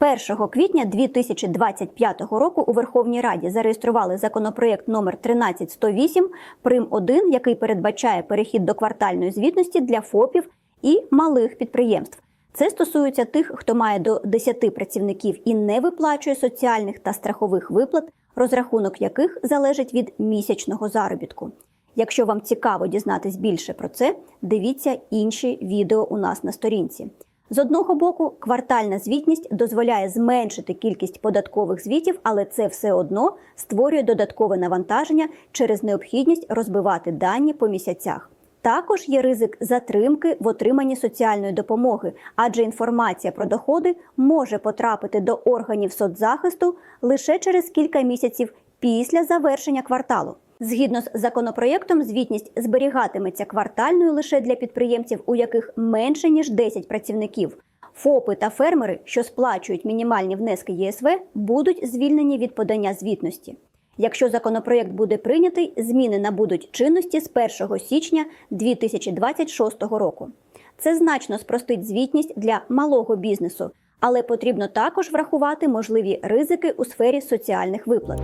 1 квітня 2025 року у Верховній Раді зареєстрували законопроєкт номер 13108 Прим 1, який передбачає перехід до квартальної звітності для ФОПів і малих підприємств. Це стосується тих, хто має до 10 працівників і не виплачує соціальних та страхових виплат, розрахунок яких залежить від місячного заробітку. Якщо вам цікаво дізнатись більше про це, дивіться інші відео у нас на сторінці. З одного боку, квартальна звітність дозволяє зменшити кількість податкових звітів, але це все одно створює додаткове навантаження через необхідність розбивати дані по місяцях. Також є ризик затримки в отриманні соціальної допомоги, адже інформація про доходи може потрапити до органів соцзахисту лише через кілька місяців після завершення кварталу. Згідно з законопроєктом, звітність зберігатиметься квартальною лише для підприємців, у яких менше ніж 10 працівників. ФОПи та фермери, що сплачують мінімальні внески ЄСВ, будуть звільнені від подання звітності. Якщо законопроєкт буде прийнятий, зміни набудуть чинності з 1 січня 2026 року. Це значно спростить звітність для малого бізнесу, але потрібно також врахувати можливі ризики у сфері соціальних виплат.